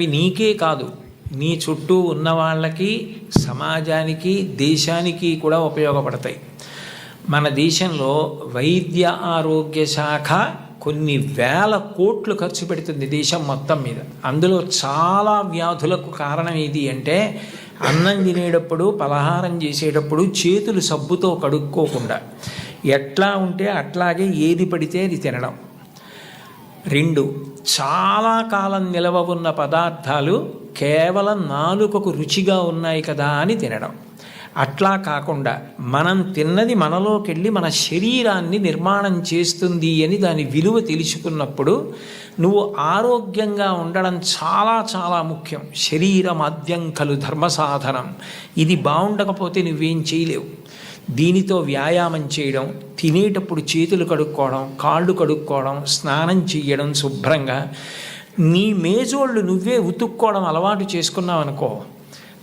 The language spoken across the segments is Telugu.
అవి నీకే కాదు. నీ చుట్టూ ఉన్న వాళ్ళకి సమాజానికి దేశానికి కూడా ఉపయోగపడతాయి. మన దేశంలో వైద్య ఆరోగ్య శాఖ కొన్ని వేల కోట్లు ఖర్చు పెడుతుంది దేశం మొత్తం మీద. అందులో చాలా వ్యాధులకు కారణం ఏది అంటే అన్నం తినేటప్పుడు పలహారం చేసేటప్పుడు చేతులు సబ్బుతో కడుక్కోకుండా. ఎట్లా ఉంటే అట్లాగే ఏది పడితే అది తినడం. రెండు. చాలా కాలం నిలవ ఉన్న పదార్థాలు కేవలం నాలుకకు రుచిగా ఉన్నాయి కదా అని తినడం. అట్లా కాకుండా మనం తిన్నది మనలోకెళ్ళి మన శరీరాన్ని నిర్మాణం చేస్తుంది అని దాని విలువ తెలుసుకున్నప్పుడు నువ్వు ఆరోగ్యంగా ఉండడం చాలా చాలా ముఖ్యం. శరీరం కలు ధర్మ సాధనం ఇది బాగుండకపోతే నువ్వేం చేయలేవు. దీనితో వ్యాయామం చేయడం తినేటప్పుడు చేతులు కడుక్కోవడం కాళ్ళు కడుక్కోవడం స్నానం చేయడం శుభ్రంగా. నీ మేజోళ్ళు నువ్వే ఉతుక్కోవడం అలవాటు చేసుకున్నావు అనుకో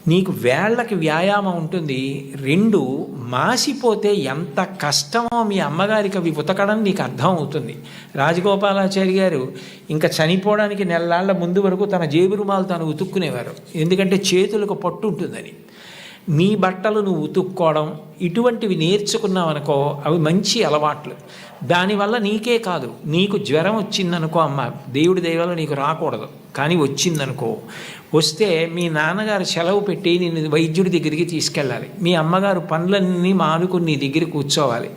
నీకు వేళ్ళకి వ్యాయామం ఉంటుంది. రెండు మాసిపోతే ఎంత కష్టమో మీ అమ్మగారికి అవి ఉతకడం నీకు అర్థం అవుతుంది రాజగోపాలాచారి గారు ఇంకా చనిపోవడానికి నెలలాళ్ళ ముందు వరకు తన జేబు రుమాలు తాను ఉతుక్కునేవారు. ఎందుకంటే చేతులకు పట్టు ఉంటుందని. నీ బట్టలు నువ్వు ఉతుక్కోవడం ఇటువంటివి నేర్చుకున్నావనుకో అవి మంచి అలవాట్లు. దానివల్ల నీకే కాదు నీకు జ్వరం వచ్చిందనుకో అమ్మ దేవుడి దయవల్ల నీకు రాకూడదు. కానీ వచ్చిందనుకో వస్తే మీ నాన్నగారు సెలవు పెట్టి నిన్ను వైద్యుడి దగ్గరికి తీసుకెళ్ళాలి. మీ అమ్మగారు పనులన్నీ మానుకుని నీ దగ్గర కూర్చోవాలి.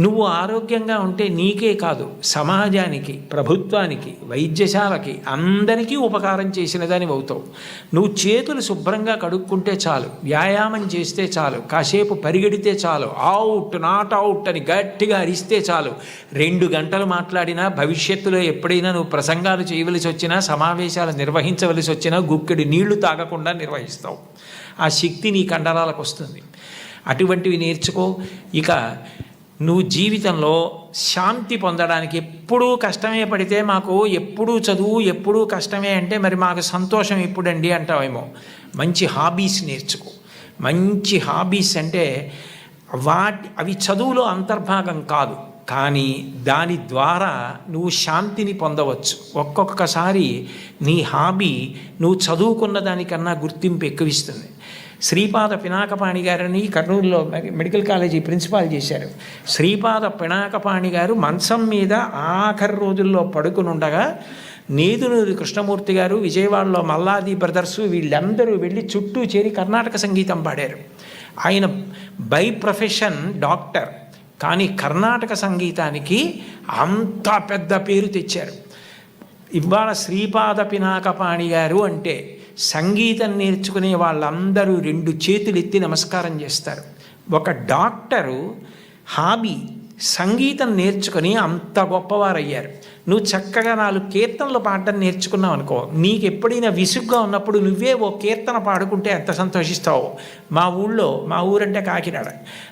నువ్వు ఆరోగ్యంగా ఉంటే నీకే కాదు సమాజానికి ప్రభుత్వానికి వైద్యశాలకి అందరికీ ఉపకారం చేసిన దాని అవుతావు. నువ్వు చేతులు శుభ్రంగా కడుక్కుంటే చాలు వ్యాయామం చేస్తే చాలు కాసేపు పరిగెడితే చాలు అవుట్ నాట్ అవుట్ అని గట్టిగా అరిస్తే చాలు. రెండు గంటలు మాట్లాడినా భవిష్యత్తులో ఎప్పుడైనా నువ్వు ప్రసంగాలు చేయవలసి వచ్చినా సమావేశాలు నిర్వహించవలసి వచ్చినా ఇక్కడి నీళ్ళు తాగకుండా నిర్వహిస్తావు. ఆ శక్తి నీ కండరాలకు వస్తుంది. అటువంటివి నేర్చుకో. ఇక నువ్వు జీవితంలో శాంతి పొందడానికి ఎప్పుడూ కష్టమే పడితే మాకు ఎప్పుడూ చదువు ఎప్పుడూ కష్టమే అంటే మరి మాకు సంతోషం ఎప్పుడండి అంటావేమో. మంచి హాబీస్ నేర్చుకో. మంచి హాబీస్ అంటే వాటి అవి చదువులో అంతర్భాగం కాదు. కానీ దాని ద్వారా నువ్వు శాంతిని పొందవచ్చు. ఒక్కొక్కసారి నీ హాబీ నువ్వు చదువుకున్న దానికన్నా గుర్తింపు ఎక్కువిస్తుంది. శ్రీపాద పినాకపాణి గారని కర్నూలులో మెడికల్ కాలేజీ ప్రిన్సిపాల్ చేశారు. శ్రీపాద పినాకపాణి గారు మంచం మీద ఆఖరి రోజుల్లో పడుకుని ఉండగా నేదునూరి కృష్ణమూర్తి గారు విజయవాడలో మల్లాది బ్రదర్సు వీళ్ళందరూ వెళ్ళి చుట్టూ చేరి కర్ణాటక సంగీతం పాడారు. ఆయన బై ప్రొఫెషన్ డాక్టర్. కానీ కర్ణాటక సంగీతానికి అంత పెద్ద పేరు తెచ్చారు. ఇవాళ శ్రీపాద పినాకపాణి గారు అంటే సంగీతం నేర్చుకునే వాళ్ళందరూ రెండు చేతులు ఎత్తి నమస్కారం చేస్తారు. ఒక డాక్టరు హాబీ సంగీతం నేర్చుకుని అంత గొప్పవారయ్యారు. నువ్వు చక్కగా నాలుగు కీర్తనలు పాడడం నేర్చుకున్నావు అనుకో. నీకు ఎప్పుడైనా విసుగ్గా ఉన్నప్పుడు నువ్వే ఓ కీర్తన పాడుకుంటే ఎంత సంతోషిస్తావో? మా ఊళ్ళో మా ఊరంటే కాకినాడ.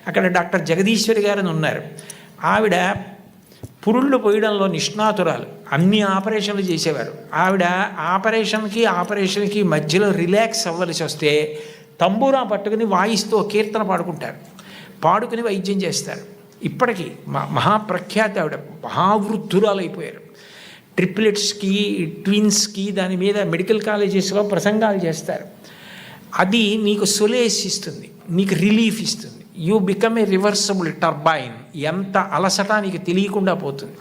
అక్కడ డాక్టర్ జగదీశ్వరి గారని ఉన్నారు. ఆవిడ పురుళ్ళు పోయడంలో నిష్ణాతురాలు. అన్ని ఆపరేషన్లు చేసేవారు. ఆవిడ ఆపరేషన్కి ఆపరేషన్కి మధ్యలో రిలాక్స్ అవ్వలసి వస్తే తంబూరా పట్టుకుని వాయిస్తూ కీర్తన పాడుకుంటారు. పాడుకుని వైద్యం చేస్తారు. ఇప్పటికీ మహాప్రఖ్యాతి ఆవిడ. మహావృద్ధురాలైపోయారు. ట్రిప్లెట్స్కి ట్విన్స్కి దాని మీద మెడికల్ కాలేజెస్లో ప్రసంగాలు చేస్తారు. అది నీకు సొలేస్ ఇస్తుంది నీకు రిలీఫ్ ఇస్తుంది. You become a reversible turbine ఎంత అలసట నీకు తెలియకుండా పోతుంది.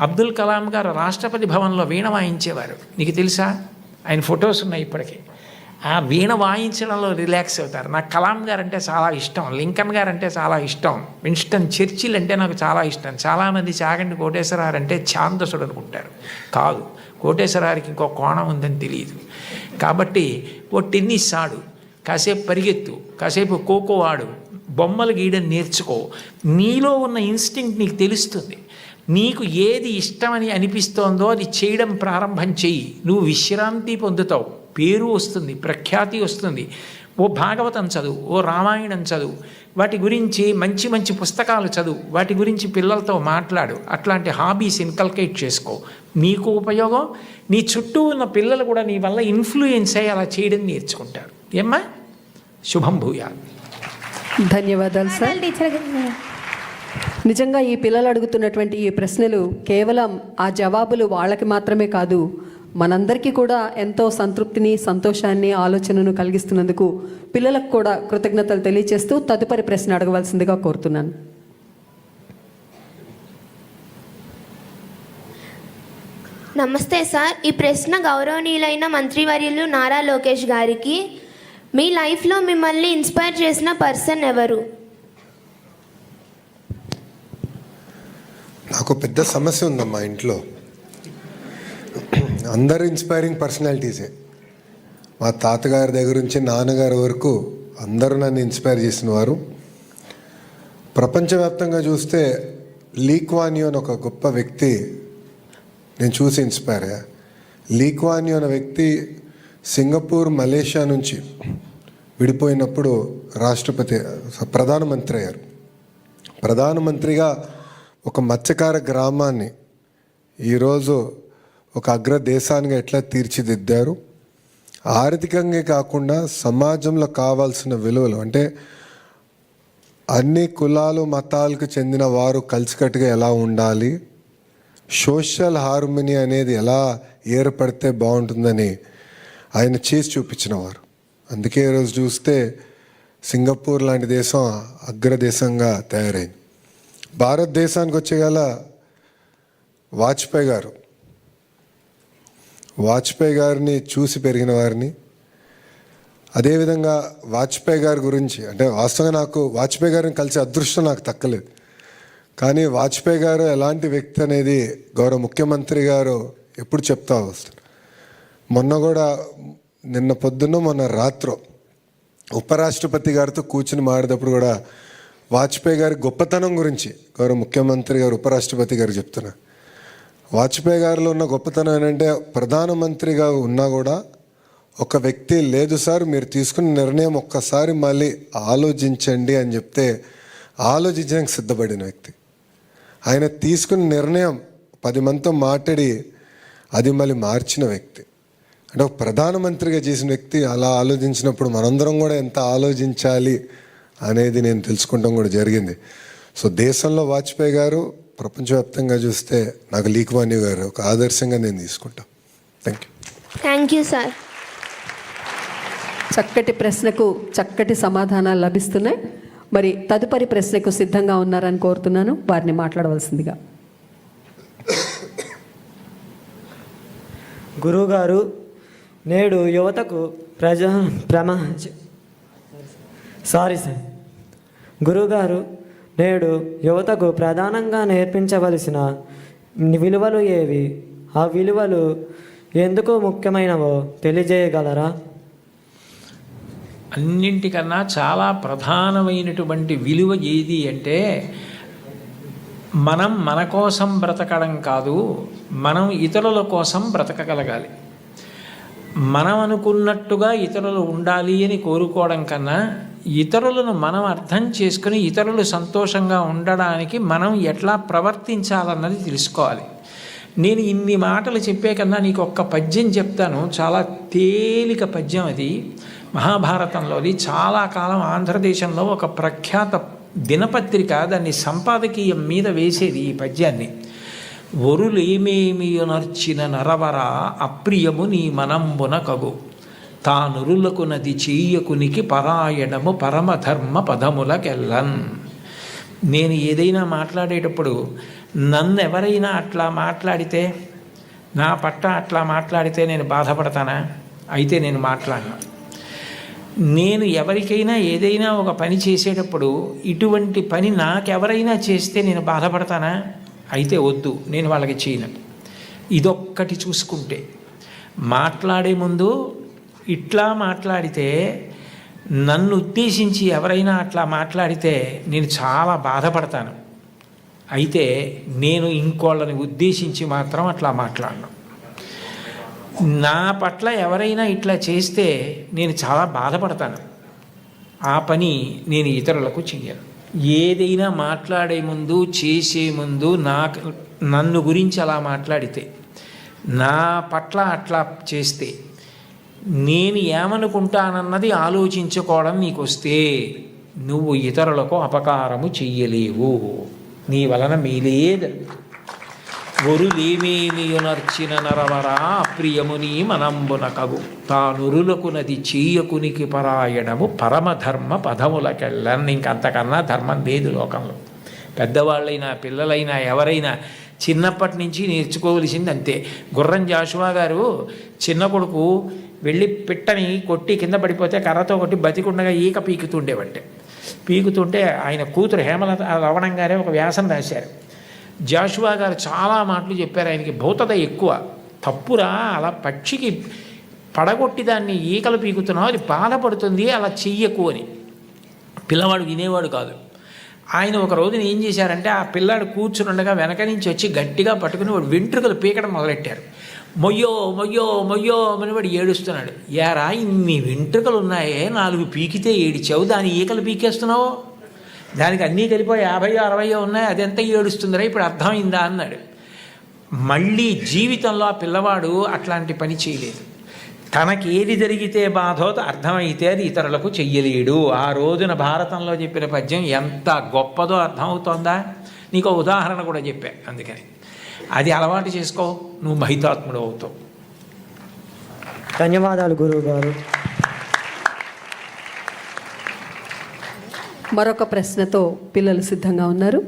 అబ్దుల్ కలాం గారు రాష్ట్రపతి భవన్లో వీణ వాయించేవారు. నీకు తెలుసా? ఆయన ఫొటోస్ ఉన్నాయి ఇప్పటికీ. ఆ వీణ వాయించడంలో రిలాక్స్ అవుతారు. నాకు కలాం గారు అంటే చాలా ఇష్టం లింకన్ గారు అంటే చాలా ఇష్టం విన్స్టన్ చర్చిల్ అంటే నాకు చాలా ఇష్టం చాలామంది చాగండి కోటేశ్వరారు అంటే ఛాందసుడు అనుకుంటారు. కాదు కోటేశ్వరారికి ఇంకో కోణం ఉందని తెలియదు కాబట్టి ఓ టెన్నిస్ ఆడు కాసేపు పరిగెత్తు కాసేపు ఖోఖో ఆడు బొమ్మలు గీయడం నేర్చుకో. నీలో ఉన్న ఇన్స్టింక్ట్ నీకు తెలుస్తుంది. నీకు ఏది ఇష్టమని అనిపిస్తోందో అది చేయడం ప్రారంభం చెయ్యి. నువ్వు విశ్రాంతి పొందుతావు. పేరు వస్తుంది ప్రఖ్యాతి వస్తుంది. ఓ భాగవతం చదువు ఓ రామాయణం చదువు. వాటి గురించి మంచి మంచి పుస్తకాలు చదువు. వాటి గురించి పిల్లలతో మాట్లాడు. అట్లాంటి హాబీస్ ఇన్కల్కేట్ చేసుకో. నీకు ఉపయోగం? నీ చుట్టూ ఉన్న పిల్లలు కూడా నీ వల్ల ఇన్ఫ్లుయెన్స్ అయ్యి అలా చేయడం నేర్చుకుంటారు. ఏమ్మా? శుభం భూయా ధన్యవాదాలు సార్. నిజంగా ఈ పిల్లలు అడుగుతున్నటువంటి ఈ ప్రశ్నలు కేవలం ఆ జవాబులు వాళ్ళకి మాత్రమే కాదు మనందరికీ కూడా ఎంతో సంతృప్తిని సంతోషాన్ని ఆలోచనను కలిగిస్తున్నందుకు పిల్లలకు కూడా కృతజ్ఞతలు తెలియజేస్తూ తదుపరి ప్రశ్న అడగవలసిందిగా కోరుతున్నాను. నమస్తే సార్. ఈ ప్రశ్న గౌరవనీయులైన మంత్రివర్యులు నారా లోకేష్ గారికి. మీ లైఫ్లో మిమ్మల్ని ఇన్స్పైర్ చేసిన పర్సన్ ఎవరు? నాకు పెద్ద సమస్య ఉందమ్మా ఇంట్లో. అందరు ఇన్స్పైరింగ్ పర్సనాలిటీసే మా తాతగారి దగ్గర నుంచి నాన్నగారి వరకు అందరూ నన్ను ఇన్స్పైర్ చేసిన వారు. ప్రపంచవ్యాప్తంగా చూస్తే లీక్వానియో అని ఒక గొప్ప వ్యక్తి నేను చూసి ఇన్స్పైర్ అయ్యా. లీక్వానియో అనే వ్యక్తి సింగపూర్ మలేషియా నుంచి విడిపోయినప్పుడు రాష్ట్రపతి ప్రధానమంత్రి అయ్యారు. ప్రధానమంత్రిగా ఒక మత్స్యకార గ్రామాన్ని ఈరోజు ఒక అగ్ర దేశానికి ఎట్లా తీర్చిదిద్దారు? ఆర్థికంగా కాకుండా సమాజంలో కావాల్సిన విలువలు అంటే అన్ని కులాలు మతాలకు చెందిన వారు కలిసికట్టుగా ఎలా ఉండాలి? సోషల్ హార్మోనీ అనేది ఎలా ఏర్పడితే బాగుంటుందని ఆయన చేసి చూపించిన వారు. అందుకే ఈరోజు చూస్తే సింగపూర్ లాంటి దేశం అగ్రదేశంగా తయారైంది. భారతదేశానికి వచ్చేగల వాజ్పేయి గారు వాజ్పేయి గారిని చూసి పెరిగిన వారిని. అదేవిధంగా వాజ్పేయి గారి గురించి అంటే వాస్తవంగా నాకు వాజ్పేయి గారిని కలిసే అదృష్టం నాకు తక్కలేదు. కానీ వాజ్పేయి గారు ఎలాంటి వ్యక్తి అనేది గౌరవ ముఖ్యమంత్రి గారు ఎప్పుడు చెప్తా వస్తారు మొన్న కూడా నిన్న పొద్దున్న మొన్న రాత్రో ఉపరాష్ట్రపతి గారితో కూర్చుని మాడేటప్పుడు కూడా వాజ్పేయి గారి గొప్పతనం గురించి గౌరవ ముఖ్యమంత్రి గారు ఉపరాష్ట్రపతి గారు చెప్తున్నారు. వాజ్పేయి గారిలో ఉన్న గొప్పతనం ఏంటంటే ప్రధానమంత్రిగా ఉన్నా కూడా ఒక వ్యక్తి లేదు సార్ మీరు తీసుకున్న నిర్ణయం ఒక్కసారి మళ్ళీ ఆలోచించండి అని చెప్తే ఆలోచించడానికి సిద్ధపడిన వ్యక్తి. ఆయన తీసుకున్న నిర్ణయం పది మందితో మాట్లాడి అది మళ్ళీ మార్చిన వ్యక్తి. అంటే ఒక ప్రధానమంత్రిగా చేసిన వ్యక్తి అలా ఆలోచించినప్పుడు మనందరం కూడా ఎంత ఆలోచించాలి అనేది నేను తెలుసుకుంటాం కూడా జరిగింది. సో దేశంలో వాజ్పేయి గారు ప్రపంచవ్యాప్తంగా చూస్తే నాకు లీక్వాణి గారు ఒక ఆదర్శంగా నేను తీసుకుంటాను thank you thank you sir చక్కటి ప్రశ్నకు చక్కటి సమాధానాలు లభిస్తున్నాయి. మరి తదుపరి ప్రశ్నకు సిద్ధంగా ఉన్నారని కోరుతున్నాను. వారిని మాట్లాడవలసిందిగా. గురువుగారు నేడు యువతకు ప్రజ ప్రమా సారీ సార్. గురువుగారు నేడు యువతకు ప్రధానంగా నేర్పించవలసిన విలువలు ఏవి? ఆ విలువలు ఎందుకు ముఖ్యమైనవో తెలియజేయగలరా? అన్నింటికన్నా చాలా ప్రధానమైనటువంటి విలువ ఏది అంటే మనం మన కోసం బ్రతకడం కాదు మనం ఇతరుల కోసం బ్రతకగలగాలి. మనం అనుకున్నట్టుగా ఇతరులు ఉండాలి అని కోరుకోవడం కన్నా ఇతరులను మనం అర్థం చేసుకుని ఇతరులు సంతోషంగా ఉండడానికి మనం ఎట్లా ప్రవర్తించాలన్నది తెలుసుకోవాలి. నేను ఇన్ని మాటలు చెప్పే కన్నా నీకు ఒక్క పద్యం చెప్తాను. చాలా తేలిక పద్యం అది. మహాభారతంలోది చాలా కాలం ఆంధ్రదేశంలో ఒక ప్రఖ్యాత దినపత్రిక దాన్ని సంపాదకీయం మీద వేసేది ఈ పద్యాన్ని. ఒరులేమేమియునర్చిన నరవర అప్రియము నీ మనంబున కగు. తానురులకునది చేయకునికి చెయ్యకునికి పరాయణము పరమధర్మ పదములకెల్లన్. నేను ఏదైనా మాట్లాడేటప్పుడు నన్ను ఎవరైనా అట్లా మాట్లాడితే నా పట్ల అట్లా మాట్లాడితే నేను బాధపడతానా? అయితే నేను మాట్లాడను. నేను ఎవరికైనా ఏదైనా ఒక పని చేసేటప్పుడు ఇటువంటి పని నాకెవరైనా చేస్తే నేను బాధపడతానా? అయితే వద్దు నేను వాళ్ళకి చేయను. ఇదొక్కటి చూసుకుంటే మాట్లాడే ముందు ఇట్లా మాట్లాడితే నన్ను ఉద్దేశించి ఎవరైనా అట్లా మాట్లాడితే నేను చాలా బాధపడతాను. అయితే నేను ఇంకోళ్ళని ఉద్దేశించి మాత్రం అట్లా మాట్లాడను. నా పట్ల ఎవరైనా ఇట్లా చేస్తే నేను చాలా బాధపడతాను. ఆ పని నేను ఇతరులకు చెయ్యను. ఏదైనా మాట్లాడే ముందు చేసే ముందు నాకు నన్ను గురించి అలా మాట్లాడితే నా పట్ల అట్లా చేస్తే నేను ఏమనుకుంటానన్నది ఆలోచించుకోవడం నీకు వస్తే నువ్వు ఇతరులకు అపకారము చెయ్యలేవు. నీ వలన మీలే జరుగుతుంది ఒరులేమేమియునర్చిన నరవరా ప్రియముని మనంబున కగు. తానురులకు నది చీయకునికి పరాయణము పరమధర్మ పదములకెళ్ళని. ఇంకంతకన్నా ధర్మం లేదు లోకంలో. పెద్దవాళ్ళైనా పిల్లలైనా ఎవరైనా చిన్నప్పటి నుంచి నేర్చుకోవలసింది అంతే గుర్రం జాషువా గారు చిన్న కొడుకు వెళ్ళి పిట్టని కొట్టి కింద పడిపోతే కర్రతో కొట్టి బతికుండగా ఈక పీకుతుండేవంటే. పీకుతుంటే ఆయన కూతురు హేమలత రవణం గారే ఒక వ్యాసం రాశారు. జాషువా గారు చాలా మాటలు చెప్పారు. ఆయనకి భూతద ఎక్కువ. తప్పురా అలా పక్షికి పడగొట్టి దాన్ని ఈకలు పీకుతున్నావు అది బాధపడుతుంది అలా చెయ్యకు అని. పిల్లవాడు వినేవాడు కాదు. ఆయన ఒక రోజున ఏం చేశారంటే ఆ పిల్లాడు కూర్చునుండగా వెనక నుంచి వచ్చి గట్టిగా పట్టుకుని వాడు వెంట్రుకలు పీకడం మొదలెట్టారు. మొయ్యో మొయ్యో మొయ్యో అని వాడు ఏడుస్తున్నాడు. యారా ఇన్ని వెంట్రుకలు ఉన్నాయే నాలుగు పీకితే ఏడిచావు దాని ఈకలు పీకేస్తున్నావు? దానికి అన్నీ కలిపి యాభై అరవయో ఉన్నాయి. అదెంత ఏడుస్తుందిరా? ఇప్పుడు అర్థమైందా అన్నాడు. మళ్ళీ జీవితంలో ఆ పిల్లవాడు అట్లాంటి పని చేయలేదు. తనకి ఏది జరిగితే బాధో అర్థమైతే అది ఇతరులకు చెయ్యలేడు. ఆ రోజున భారతంలో చెప్పిన పద్యం ఎంత గొప్పదో అర్థమవుతోందా? నీకు ఉదాహరణ కూడా చెప్పా అందుకని. అది అలవాటు చేసుకో. నువ్వు మహితాత్ముడు అవుతావు. ధన్యవాదాలు గురువు గారు మరొక ప్రశ్నతో పిల్లలు సిద్ధంగా ఉన్నారు.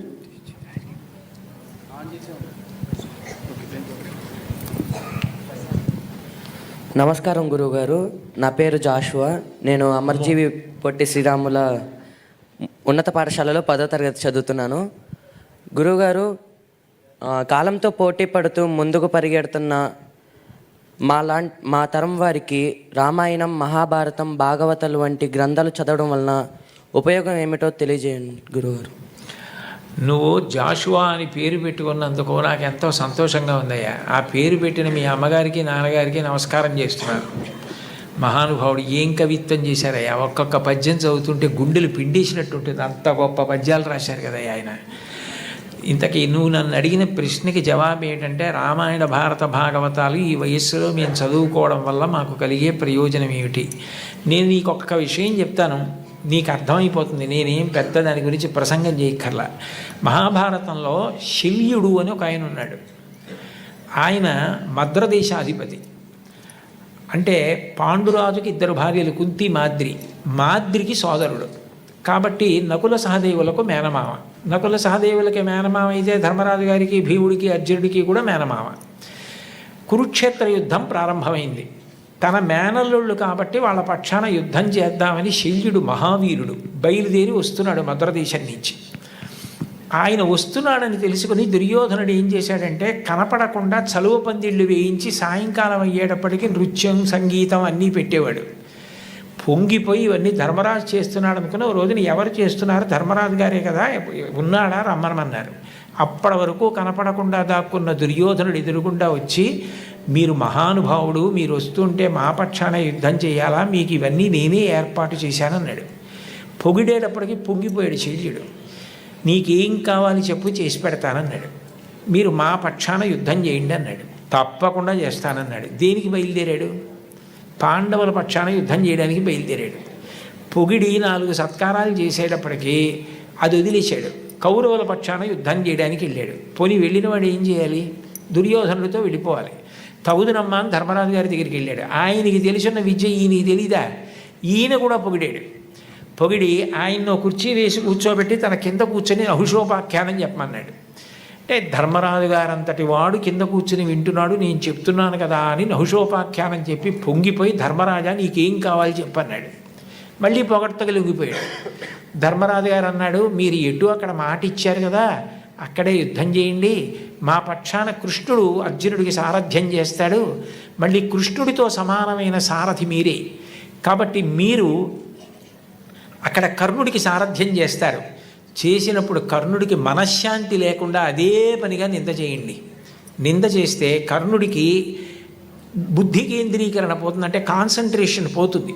నమస్కారం గురువుగారు. నా పేరు జాషువా. నేను అమర్జీవి పొట్టి శ్రీరాముల ఉన్నత పాఠశాలలో పదో తరగతి చదువుతున్నాను. గురువుగారు కాలంతో పోటీ పడుతూ ముందుకు పరిగెడుతున్న మా లా మా తరం వారికి రామాయణం మహాభారతం భాగవతలు వంటి గ్రంథాలు చదవడం వలన ఉపయోగం ఏమిటో తెలియజేయండి గురువుగారు. నువ్వు జాషువా అని పేరు పెట్టుకున్నందుకు నాకు ఎంతో సంతోషంగా ఉందయ్యా. ఆ పేరు పెట్టిన మీ అమ్మగారికి నాన్నగారికి నమస్కారం చేస్తున్నారు మహానుభావుడు ఏం కవిత్వం చేశారయ్యా. ఒక్కొక్క పద్యం చదువుతుంటే గుండెలు పిండేసినట్టుంటుంది అంత గొప్ప పద్యాలు రాశారు కదయ్యా ఆయన. ఇంతకీ నువ్వు నన్ను అడిగిన ప్రశ్నకి జవాబు ఏంటంటే రామాయణ భారత భాగవతాలు ఈ వయస్సులో మేము చదువుకోవడం వల్ల మాకు కలిగే ప్రయోజనం ఏమిటి? నేను నీకు ఒక్క విషయం చెప్తాను. నీకు అర్థమైపోతుంది నేనేం పెద్ద దాని గురించి ప్రసంగం చేయక్కర్లా. మహాభారతంలో శల్యుడు అని ఒక ఆయన ఉన్నాడు. ఆయన మద్రదేశాధిపతి. అంటే పాండురాజుకి ఇద్దరు భార్యలు కుంతి మాద్రి. మాద్రికి సోదరుడు. కాబట్టి నకుల సహదేవులకు మేనమామ. నకుల సహదేవులకి మేనమామ అయితే ధర్మరాజు గారికి భీముడికి అర్జునుడికి కూడా మేనమామ. కురుక్షేత్ర యుద్ధం ప్రారంభమైంది. తన మేనల్లుళ్ళు కాబట్టి వాళ్ళ పక్షాన యుద్ధం చేద్దామని శల్యుడు మహావీరుడు బయలుదేరి వస్తున్నాడు మద్రదేశం నుంచి. ఆయన వస్తున్నాడని తెలుసుకుని దుర్యోధనుడు ఏం చేశాడంటే కనపడకుండా చలువ పందిళ్ళు వేయించి సాయంకాలం అయ్యేటప్పటికి నృత్యం సంగీతం అన్నీ పెట్టేవాడు. పొంగిపోయి ఇవన్నీ ధర్మరాజు చేస్తున్నాడు అనుకుని ఓ రోజున ఎవరు చేస్తున్నారు? ధర్మరాజు గారే కదా ఉన్నాడా? రమ్మనమన్నారు. అప్పటి వరకు కనపడకుండా దాక్కున్న దుర్యోధనుడు ఎదురుగుండా వచ్చి మీరు మహానుభావుడు మీరు వస్తుంటే మా పక్షాన యుద్ధం చేయాలా? మీకు ఇవన్నీ నేనే ఏర్పాటు చేశానన్నాడు పొగిడేటప్పటికి పొంగిపోయాడు శల్యుడు. నీకేం కావాలి చెప్పు చేసి పెడతానన్నాడు మీరు మా పక్షాన యుద్ధం చేయండి అన్నాడు. తప్పకుండా చేస్తానన్నాడు దేనికి బయలుదేరాడు? పాండవుల పక్షాన యుద్ధం చేయడానికి బయలుదేరాడు. పొగిడి నాలుగు సత్కారాలు చేసేటప్పటికీ అది వదిలేశాడు. కౌరవుల పక్షాన యుద్ధం చేయడానికి వెళ్ళాడు. పోనీ వెళ్ళిన వాడు ఏం చేయాలి? దుర్యోధనుడితో వెళ్ళిపోవాలి. తగుదునమ్మా అని ధర్మరాజు గారి దగ్గరికి వెళ్ళాడు. ఆయనకి తెలిసిన విద్య ఈయనకి తెలీదా? ఈయన కూడా పొగిడాడు. పొగిడి ఆయన్ను కుర్చీ వేసి కూర్చోబెట్టి తన కింద కూర్చొని అహుషోపాఖ్యానం చెప్పమన్నాడు. అంటే ధర్మరాజు గారంతటి వాడు కింద కూర్చుని వింటున్నాడు నేను చెప్తున్నాను కదా అని నహుషోపాఖ్యానం చెప్పి పొంగిపోయి ధర్మరాజా నీకేం కావాలి చెప్పన్నాడు. మళ్ళీ పొగడ్తగలిగిపోయాడు. ధర్మరాజు గారు అన్నాడు మీరు ఎటు అక్కడ మాట ఇచ్చారు కదా? అక్కడే యుద్ధం చేయండి. మా పక్షాన కృష్ణుడు అర్జునుడికి సారథ్యం చేస్తాడు. మళ్ళీ కృష్ణుడితో సమానమైన సారథి మీరే. కాబట్టి మీరు అక్కడ కర్ణుడికి సారథ్యం చేస్తారు. చేసినప్పుడు కర్ణుడికి మనశ్శాంతి లేకుండా అదే పనిగా నింద చేయండి. నింద చేస్తే కర్ణుడికి బుద్ధి కేంద్రీకరణ పోతుంది. అంటే కాన్సన్ట్రేషన్ పోతుంది.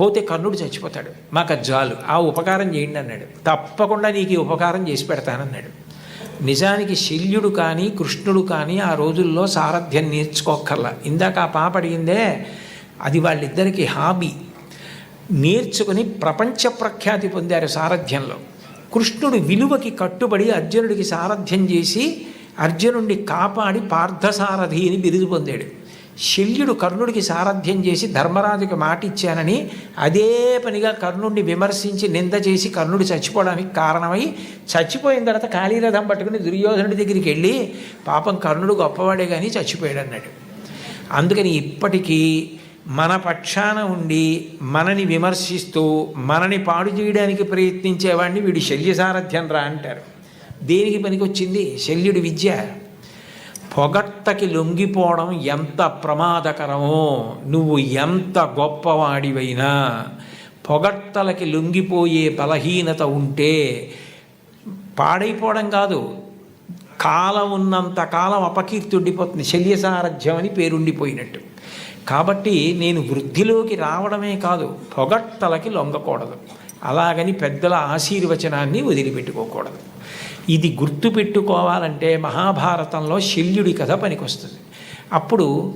పోతే కర్ణుడు చచ్చిపోతాడు. మాకు జాలు ఆ ఉపకారం చేయండి అన్నాడు. తప్పకుండా నీకు ఈ ఉపకారం చేసి పెడతానన్నాడు. నిజానికి శల్యుడు కానీ కృష్ణుడు కానీ ఆ రోజుల్లో సారథ్యం నేర్చుకోక్కర్లా. ఇందాక ఆ పాప అడిగిందే అది వాళ్ళిద్దరికీ హాబీ. నేర్చుకుని ప్రపంచ ప్రఖ్యాతి పొందారు సారథ్యంలో. కృష్ణుడు విలువకి కట్టుబడి అర్జునుడికి సారథ్యం చేసి అర్జునుడిని కాపాడి పార్థసారథి అని బిరుదు పొందాడు. శల్యుడు కర్ణుడికి సారథ్యం చేసి ధర్మరాజుకి మాట ఇచ్చానని అదే పనిగా కర్ణుడిని విమర్శించి నింద చేసి కర్ణుడు చచ్చిపోవడానికి కారణమై చచ్చిపోయిన తర్వాత కాళీరథం పట్టుకుని దుర్యోధనుడి దగ్గరికి వెళ్ళి పాపం కర్ణుడు గొప్పవాడే కానీ చచ్చిపోయాడు అన్నాడు అందుకని ఇప్పటికీ మన పక్షాన ఉండి మనని విమర్శిస్తూ మనని పాడు చేయడానికి ప్రయత్నించేవాడిని వీడు శల్య సారథ్యం రా అంటారు. దేనికి పనికొచ్చింది? శల్యుడి విద్య. పొగట్టకి లొంగిపోవడం ఎంత ప్రమాదకరమో నువ్వు ఎంత గొప్పవాడివైనా పొగట్టలకి లొంగిపోయే బలహీనత ఉంటే పాడైపోవడం కాదు. కాలం ఉన్నంత కాలం అపకీర్తి ఉండిపోతుంది శల్యసారథ్యం అని పేరుండిపోయినట్టు. కాబట్టి నేను వృద్ధిలోకి రావడమే కాదు పొగట్టలకి లొంగకూడదు. అలాగని పెద్దల ఆశీర్వచనాన్ని వదిలిపెట్టుకోకూడదు. ఇది గుర్తుపెట్టుకోవాలంటే మహాభారతంలో శల్యుడి కథ పనికొస్తుంది. అప్పుడు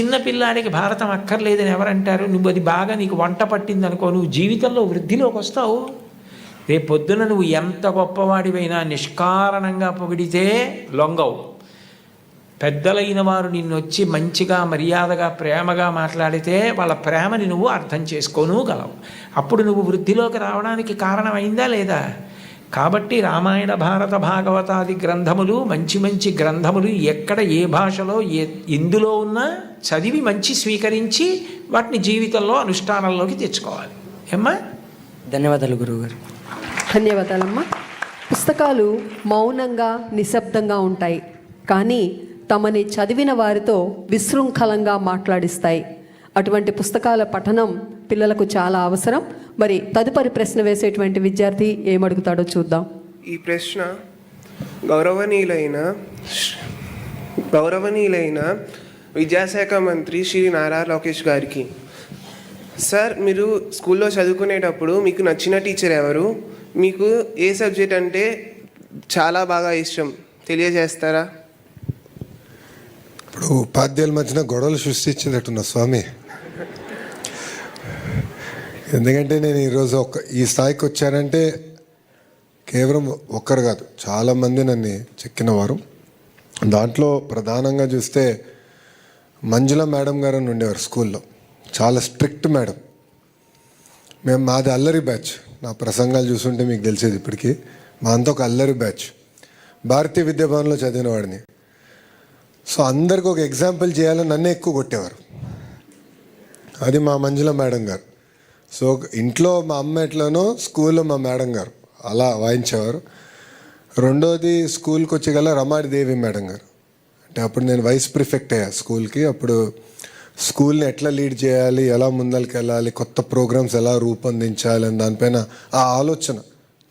చిన్నపిల్లాడికి భారతం అక్కర్లేదని ఎవరంటారు? నువ్వు అది బాగా నీకు వంట పట్టింది అనుకో నువ్వు జీవితంలో వృద్ధిలోకి వస్తావు. రేపు పొద్దున నువ్వు ఎంత గొప్పవాడివైనా నిష్కారణంగా పొగిడితే లొంగవు. పెద్దలైన వారు నిన్ను వచ్చి మంచిగా మర్యాదగా ప్రేమగా మాట్లాడితే వాళ్ళ ప్రేమని నువ్వు అర్థం చేసుకోను గలవు. అప్పుడు నువ్వు వృద్ధిలోకి రావడానికి కారణమైందా లేదా? కాబట్టి రామాయణ భారత భాగవతాది గ్రంథములు మంచి మంచి గ్రంథములు ఎక్కడ ఏ భాషలో ఏ ఎందులో ఉన్నా చదివి మంచి స్వీకరించి వాటిని జీవితంలో అనుష్ఠానంలోకి తెచ్చుకోవాలి. ఏమ్మా? ధన్యవాదాలు గురువుగారు. ధన్యవాదాలమ్మా. పుస్తకాలు మౌనంగా నిశ్శబ్దంగా ఉంటాయి. కానీ తమని చదివిన వారితో విశృంఖలంగా మాట్లాడిస్తాయి. అటువంటి పుస్తకాల పఠనం పిల్లలకు చాలా అవసరం. మరి తదుపరి ప్రశ్న వేసేటువంటి విద్యార్థి ఏమడుగుతాడో చూద్దాం. ఈ ప్రశ్న గౌరవనీయులైన గౌరవనీయులైన విద్యాశాఖ మంత్రి శ్రీ నారా లోకేష్ గారికి. సార్ మీరు స్కూల్లో చదువుకునేటప్పుడు మీకు నచ్చిన టీచర్ ఎవరు? మీకు ఏ సబ్జెక్ట్ అంటే చాలా బాగా ఇష్టం? తెలియజేస్తారా? ఇప్పుడు ఉపాధ్యాయుల మధ్యన గొడవలు సృష్టించేటట్టున్నా స్వామి. ఎందుకంటే నేను ఈరోజు ఒక ఈ స్థాయికి వచ్చానంటే కేవలం ఒక్కరు కాదు చాలామంది నన్ను చెక్కినవారు. దాంట్లో ప్రధానంగా చూస్తే మంజుల మేడం గారు అని ఉండేవారు స్కూల్లో. చాలా స్ట్రిక్ట్ మేడం. మేము మాది అల్లరి బ్యాచ్. నా ప్రసంగాలు చూస్తుంటే మీకు తెలిసేది ఇప్పటికీ. మా అంతా ఒక అల్లరి బ్యాచ్. భారతీయ విద్యాభవన్లో చదివిన వాడిని. సో అందరికి ఒక ఎగ్జాంపుల్ చేయాలని నన్నే ఎక్కువ కొట్టేవారు. అది మా మంజుల మేడం గారు. సో ఇంట్లో మా అమ్మ ఎట్లనో స్కూల్లో మా మేడం గారు అలా వాయించేవారు. రెండోది స్కూల్కి వచ్చి గల రమాదేవి మేడం గారు. అంటే అప్పుడు నేను వైస్ ప్రిఫెక్ట్ అయ్యా స్కూల్కి. అప్పుడు స్కూల్ని ఎట్లా లీడ్ చేయాలి ఎలా ముందరికి వెళ్ళాలి కొత్త ప్రోగ్రామ్స్ ఎలా రూపొందించాలి అని దానిపైన ఆ ఆలోచన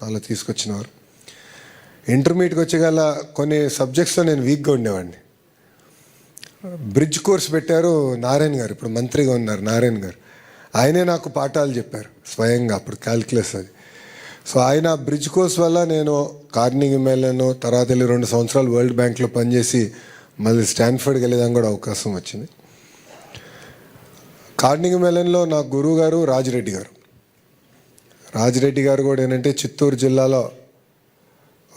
నాలో తీసుకొచ్చినవారు. ఇంటర్మీడియట్కి వచ్చి గల కొన్ని సబ్జెక్ట్స్లో నేను వీక్గా ఉండేవాడిని. బ్రిడ్జ్ కోర్స్ పెట్టారు నారాయణ గారు ఇప్పుడు మంత్రిగా ఉన్నారు నారాయణ గారు. ఆయనే నాకు పాఠాలు చెప్పారు స్వయంగా అప్పుడు క్యాల్కులస్ అది. సో ఆయన బ్రిడ్జ్ కోర్స్ వల్ల నేను కార్నింగ్ వెళ్ళాను తర్వాత వెళ్ళి రెండు సంవత్సరాలు వరల్డ్ బ్యాంక్లో పనిచేసి మళ్ళీ స్టాన్ఫర్డ్కి వెళ్ళేదానికి కూడా అవకాశం వచ్చింది. కార్నింగ్ మెలన్లో నా గురువు గారు రాజిరెడ్డి గారు. రాజిరెడ్డి గారు కూడా ఏంటంటే చిత్తూరు జిల్లాలో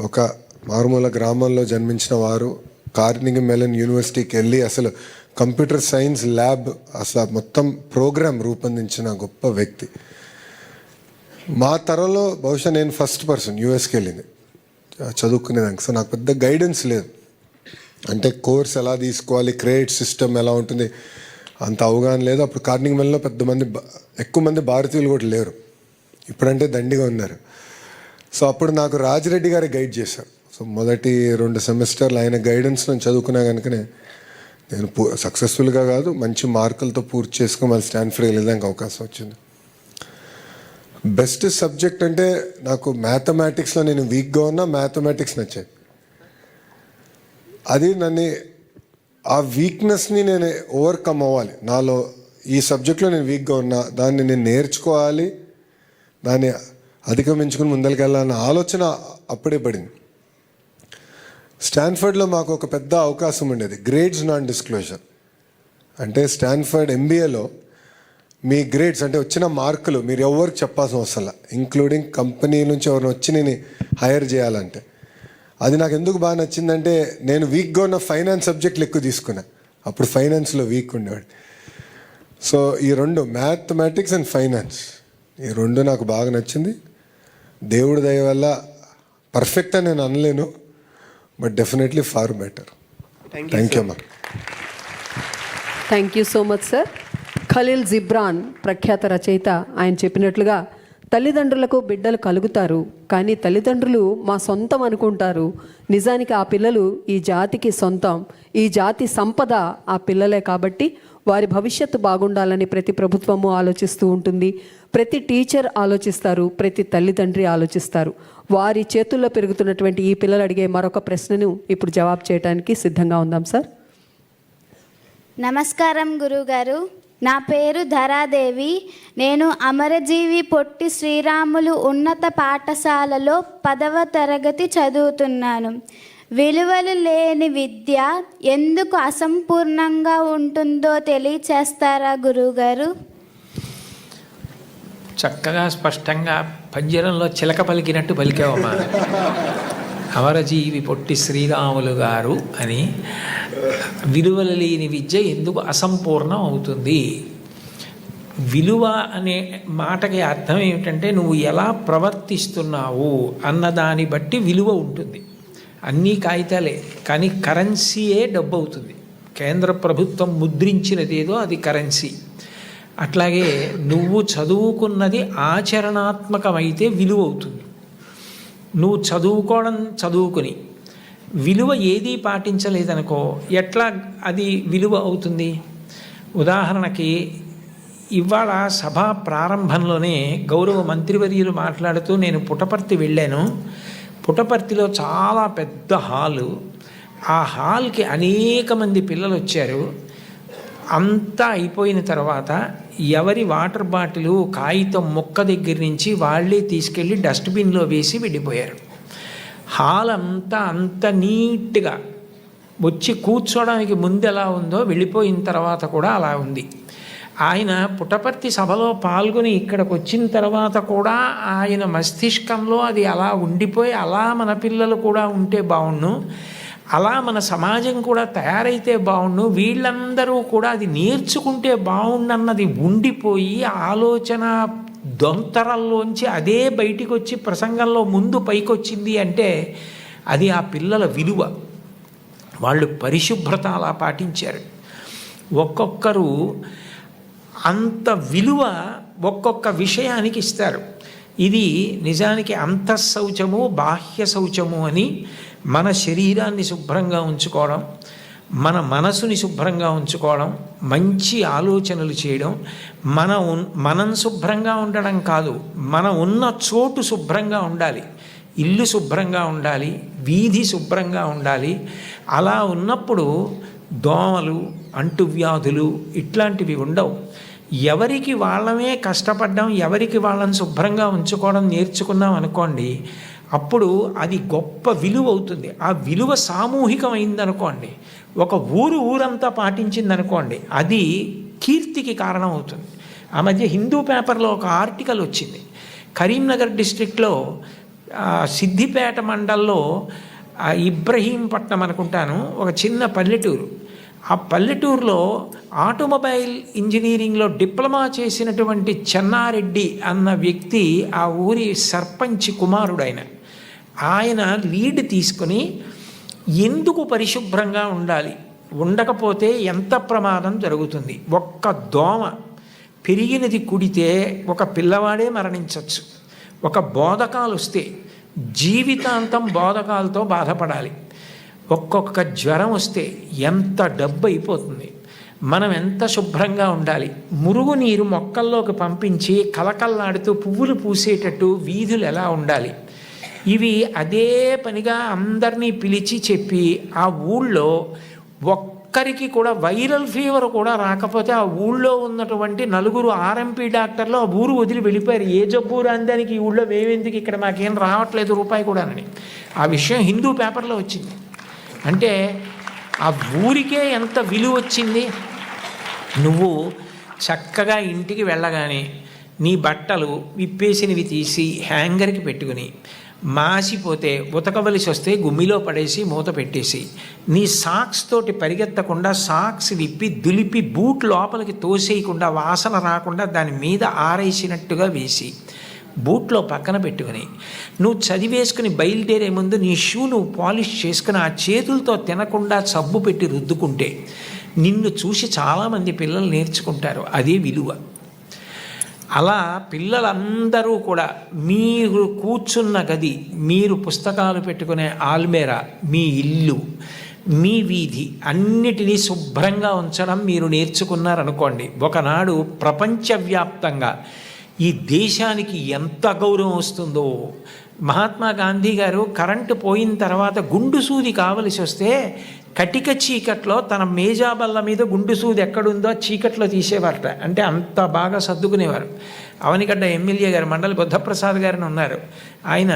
ఒక మారుమూల గ్రామంలో జన్మించిన వారు. కార్నింగ్ మెలన్ యూనివర్సిటీకి వెళ్ళి అసలు కంప్యూటర్ సైన్స్ ల్యాబ్ అసలు మొత్తం ప్రోగ్రామ్ రూపొందించిన గొప్ప వ్యక్తి. మా తరంలో బహుశా నేను ఫస్ట్ పర్సన్ యూఎస్కి వెళ్ళింది. చదువుకునేదానికి. సో నాకు పెద్ద గైడెన్స్ లేదు. అంటే కోర్స్ ఎలా తీసుకోవాలి క్రెడిట్ సిస్టమ్ ఎలా ఉంటుంది అంత అవగాహన లేదు. అప్పుడు కార్నింగ్ మెల్లో పెద్ద మంది ఎక్కువ మంది భారతీయులు కూడా లేరు. ఇప్పుడంటే దండిగా ఉన్నారు. సో అప్పుడు నాకు రాజిరెడ్డి గారు గైడ్ చేశారు. సో మొదటి రెండు సెమిస్టర్లు ఆయన గైడెన్స్ నేను చదువుకున్నా కనుకనే నేను సక్సెస్ఫుల్గా కాదు మంచి మార్కులతో పూర్తి చేసుకుని మళ్ళీ స్టాన్ఫర్డ్ వెళ్ళేదానికి అవకాశం వచ్చింది. బెస్ట్ సబ్జెక్ట్ అంటే నాకు మ్యాథమెటిక్స్లో నేను వీక్గా ఉన్నా మ్యాథమెటిక్స్ నచ్చాయి అది నన్ను ఆ వీక్నెస్ని నేను ఓవర్కమ్ అవ్వాలి. నాలో ఈ సబ్జెక్ట్లో నేను వీక్గా ఉన్నా దాన్ని నేను నేర్చుకోవాలి దాన్ని అధిగమించుకుని ముందరికెళ్ళాలన్న ఆలోచన అప్పుడే పడింది. స్టాన్ఫర్డ్లో మాకు ఒక పెద్ద అవకాశం ఉండేది. గ్రేడ్స్ నాన్ డిస్క్లోజర్ అంటే స్టాన్ఫర్డ్ ఎంబీఏలో మీ గ్రేడ్స్ అంటే వచ్చిన మార్కులు మీరు ఎవరికి చెప్పాల్సిన అవసరం ఇంక్లూడింగ్ కంపెనీ నుంచి ఎవరిని వచ్చి నేను హైర్ చేయాలంటే. అది నాకు ఎందుకు బాగా నచ్చిందంటే నేను వీక్గా ఉన్న ఫైనాన్స్ సబ్జెక్టులు ఎక్కువ తీసుకున్నా. అప్పుడు ఫైనాన్స్లో వీక్ ఉండేవాడు. సో ఈ రెండు మ్యాథమెటిక్స్ అండ్ ఫైనాన్స్ ఈ రెండు నాకు బాగా నచ్చింది. దేవుడి దయ వల్ల పర్ఫెక్ట్ అని నేను అనలేను. But definitely far better thank you thank you అమ్మా thank you so much sir Khalil Gibran ప్రఖ్యాత రచయిత ఆయన చెప్పినట్లుగా తల్లిదండ్రులకు బిడ్డలు కలుగుతారు కానీ తల్లిదండ్రులు మా సొంతం అనుకుంటారు. నిజానికి ఆ పిల్లలు ఈ జాతికి సొంతం. ఈ జాతి సంపద ఆ పిల్లలే కాబట్టి వారి భవిష్యత్తు బాగుండాలని ప్రతి ప్రభుత్వము ఆలోచిస్తూ ఉంటుంది. ప్రతి టీచర్ ఆలోచిస్తారు ప్రతి తల్లిదండ్రి ఆలోచిస్తారు. వారి చేతుల్లో పెరుగుతున్నటువంటి ఈ పిల్లలు అడిగే మరొక ప్రశ్నను ఇప్పుడు జవాబు చేయడానికి సిద్ధంగా ఉందాం సార్. నమస్కారం గురుగారు. నా పేరు ధరాదేవి. నేను అమరజీవి పొట్టి శ్రీరాములు ఉన్నత పాఠశాలలో పదవ తరగతి చదువుతున్నాను. విలువలు లేని విద్య ఎందుకు అసంపూర్ణంగా ఉంటుందో తెలియచేస్తారా గురువుగారు? చక్కగా స్పష్టంగా పంజరంలో చిలక పలికినట్టు పలికావమ్మా. అమరజీవి పొట్టి శ్రీరాములు గారు అని విలువలు లేని విద్య ఎందుకు అసంపూర్ణం అవుతుంది విలువ అనే మాటకి అర్థం ఏమిటంటే నువ్వు ఎలా ప్రవర్తిస్తున్నావు అన్న దాన్ని బట్టి విలువ ఉంటుంది. అన్నీ కాగితాలే కానీ కరెన్సీయే డబ్బు అవుతుంది కేంద్ర ప్రభుత్వం ముద్రించినదేదో అది కరెన్సీ. అట్లాగే నువ్వు చదువుకున్నది ఆచరణాత్మకమైతే విలువ అవుతుంది నువ్వు చదువుకోవడం చదువుకుని విలువ ఏదీ పాటించలేదనుకో ఎట్లా అది విలువ అవుతుంది? ఉదాహరణకి ఇవాళ సభ ప్రారంభంలోనే గౌరవ మంత్రివర్యులు మాట్లాడుతూ నేను పుటపర్తి వెళ్ళాను. పుటపర్తిలో చాలా పెద్ద హాలు. ఆ హాల్కి అనేక మంది పిల్లలు వచ్చారు అంతా అయిపోయిన తర్వాత ఎవరి వాటర్ బాటిల్ కాగితం మొక్క దగ్గర నుంచి వాళ్ళే తీసుకెళ్ళి డస్ట్బిన్లో వేసి వెళ్ళిపోయారు హాల్ అంతా అంత నీట్గా వచ్చి కూర్చోవడానికి ముందు ఎలా ఉందో వెళ్ళిపోయిన తర్వాత కూడా అలా ఉంది. ఆయన పుటపర్తి సభలో పాల్గొని ఇక్కడికి వచ్చిన తర్వాత కూడా ఆయన మస్తిష్కంలో అది అలా ఉండిపోయి అలా మన పిల్లలు కూడా ఉంటే బాగుండు. అలా మన సమాజం కూడా తయారైతే బాగుండు వీళ్ళందరూ కూడా అది నేర్చుకుంటే బాగుండన్నది ఉండిపోయి ఆలోచన దొంతరల్లోంచి అదే బయటికి వచ్చి ప్రసంగంలో ముందు పైకొచ్చింది అంటే అది ఆ పిల్లల విలువ. వాళ్ళు పరిశుభ్రత అలా పాటించారు. ఒక్కొక్కరు అంత విలువ ఒక్కొక్క విషయానికి ఇస్తారు. ఇది నిజానికి అంతఃశౌచము బాహ్య శౌచము అని మన శరీరాన్ని శుభ్రంగా ఉంచుకోవడం మన మనసుని శుభ్రంగా ఉంచుకోవడం మంచి ఆలోచనలు చేయడం మన మనం శుభ్రంగా ఉండడం కాదు మన ఉన్న చోటు శుభ్రంగా ఉండాలి ఇల్లు శుభ్రంగా ఉండాలి వీధి శుభ్రంగా ఉండాలి అలా ఉన్నప్పుడు దోమలు అంటువ్యాధులు ఇట్లాంటివి ఉండవు. ఎవరికి వాళ్ళమే కష్టపడ్డం ఎవరికి వాళ్ళని శుభ్రంగా ఉంచుకోవడం నేర్చుకున్నాం అనుకోండి అప్పుడు అది గొప్ప విలువ అవుతుంది. ఆ విలువ సామూహికమైందనుకోండి ఒక ఊరు ఊరంతా పాటించిందనుకోండి అది కీర్తికి కారణం అవుతుంది ఆ మధ్య హిందూ పేపర్లో ఒక ఆర్టికల్ వచ్చింది. కరీంనగర్ డిస్ట్రిక్ట్లో సిద్దిపేట మండల్లో ఇబ్రహీంపట్నం అనుకుంటాను ఒక చిన్న పల్లెటూరు. ఆ పల్లెటూరులో ఆటోమొబైల్ ఇంజనీరింగ్లో డిప్లొమా చేసినటువంటి చెన్నారెడ్డి అన్న వ్యక్తి ఆ ఊరి సర్పంచ్ కుమారుడు ఆయన ఆయన లీడ్ తీసుకుని ఎందుకు పరిశుభ్రంగా ఉండాలి? ఉండకపోతే ఎంత ప్రమాదం జరుగుతుంది? ఒక్క దోమ పెరిగినది కుడితే ఒక పిల్లవాడే మరణించవచ్చు ఒక బోధకాలు వస్తే జీవితాంతం బోధకాలతో బాధపడాలి. ఒక్కొక్క జ్వరం వస్తే ఎంత డబ్బు అయిపోతుంది? మనం ఎంత శుభ్రంగా ఉండాలి? మురుగునీరు మొక్కల్లోకి పంపించి కలకల్లాడుతూ పువ్వులు పూసేటట్టు వీధులు ఎలా ఉండాలి? ఇవి అదే పనిగా అందరినీ పిలిచి చెప్పి ఆ ఊళ్ళో ఒక్కరికి కూడా వైరల్ ఫీవర్ కూడా రాకపోతే ఆ ఊళ్ళో ఉన్నటువంటి నలుగురు ఆర్ఎంపీ డాక్టర్లు ఆ ఊరు వదిలి వెళ్ళిపోయారు. ఏ జబ్బు రాందానికి ఈ ఊళ్ళో మేమెందుకు? ఇక్కడ మాకేం రావట్లేదు రూపాయి కూడానని. ఆ విషయం హిందూ పేపర్లో వచ్చింది. అంటే ఆ ఊరికే ఎంత విలువ వచ్చింది? నువ్వు చక్కగా ఇంటికి వెళ్ళగానే నీ బట్టలు విప్పేసినవి తీసి హ్యాంగర్కి పెట్టుకుని మాసిపోతే ఉతకవలసి వస్తే గుమ్మిలో పడేసి మూత పెట్టేసి నీ సాక్స్ తోటి పరిగెత్తకుండా సాక్స్ విప్పి దులిపి బూట్ లోపలికి తోసేయకుండా వాసన రాకుండా దాని మీద ఆరేసినట్టుగా వేసి బూట్లో పక్కన పెట్టుకుని నువ్వు చదివేసుకుని బయలుదేరే ముందు నీ షూ నువ్వు పాలిష్ చేసుకుని ఆ చేతులతో తినకుండా సబ్బు పెట్టి రుద్దుకుంటే నిన్ను చూసి చాలామంది పిల్లలు నేర్చుకుంటారు అదే విలువ. అలా పిల్లలందరూ కూడా మీరు కూర్చున్న గది మీరు పుస్తకాలు పెట్టుకునే ఆల్మేరా మీ ఇల్లు మీ వీధి అన్నిటినీ శుభ్రంగా ఉంచడం మీరు నేర్చుకున్నారనుకోండి ఒకనాడు ప్రపంచవ్యాప్తంగా ఈ దేశానికి ఎంత గౌరవం వస్తుందో. మహాత్మా గాంధీ గారు కరెంటు పోయిన తర్వాత గుండు సూది కావలసి వస్తే కటిక చీకట్లో తన మేజాబల్ల మీద గుండు సూది ఎక్కడుందో చీకట్లో తీసేవారట. అంటే అంత బాగా సర్దుకునేవారు. అవనిగడ్డ ఎమ్మెల్యే గారు మండలి బుద్ధప్రసాద్ గారిని ఉన్నారు. ఆయన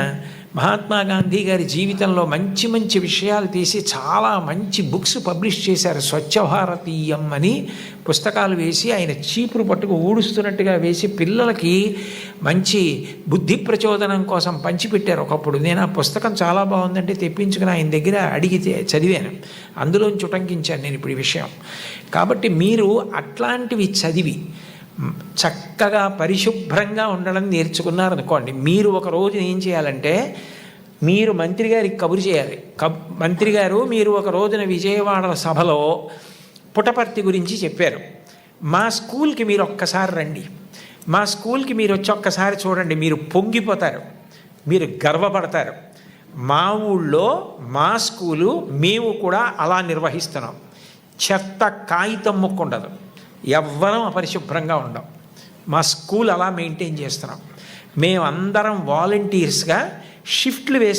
మహాత్మా గాంధీ గారి జీవితంలో మంచి మంచి విషయాలు తీసి చాలా మంచి బుక్స్ పబ్లిష్ చేశారు. స్వచ్ఛ భారతీయం అని పుస్తకాలు వేసి ఆయన చీపురు పట్టుకు ఊడుస్తున్నట్టుగా వేసి పిల్లలకి మంచి బుద్ధి ప్రచోదనం కోసం పంచిపెట్టారు ఒకప్పుడు. నేను ఆ పుస్తకం చాలా బాగుందంటే తెప్పించుకుని ఆయన దగ్గర అడిగితే చదివాను. అందులోంచి ఉటంకించాను నేను ఇప్పుడు ఈ విషయం. కాబట్టి మీరు అట్లాంటివి చదివి చక్కగా పరిశుభ్రంగా ఉండడం నేర్చుకున్నారనుకోండి మీరు ఒక రోజు ఏం చేయాలంటే మీరు మంత్రి గారికి కబురు చేయాలి. కబ్ మంత్రి గారు మీరు ఒక రోజున విజయవాడ సభలో పుటపర్తి గురించి చెప్పారు. మా స్కూల్కి మీరు ఒక్కసారి రండి. మా స్కూల్కి మీరు వచ్చి ఒక్కసారి చూడండి మీరు పొంగిపోతారు. మీరు గర్వపడతారు. మా ఊళ్ళో మా స్కూలు మేము కూడా అలా నిర్వహిస్తున్నాం. చెత్త కాగితం ముక్క ఉండదు ఎవ్వరం అపరిశుభ్రంగా ఉండం. మా స్కూల్ అలా మెయింటైన్ చేస్తున్నాం. మేమందరం వాలంటీర్స్గా షిఫ్ట్లు వేసుకు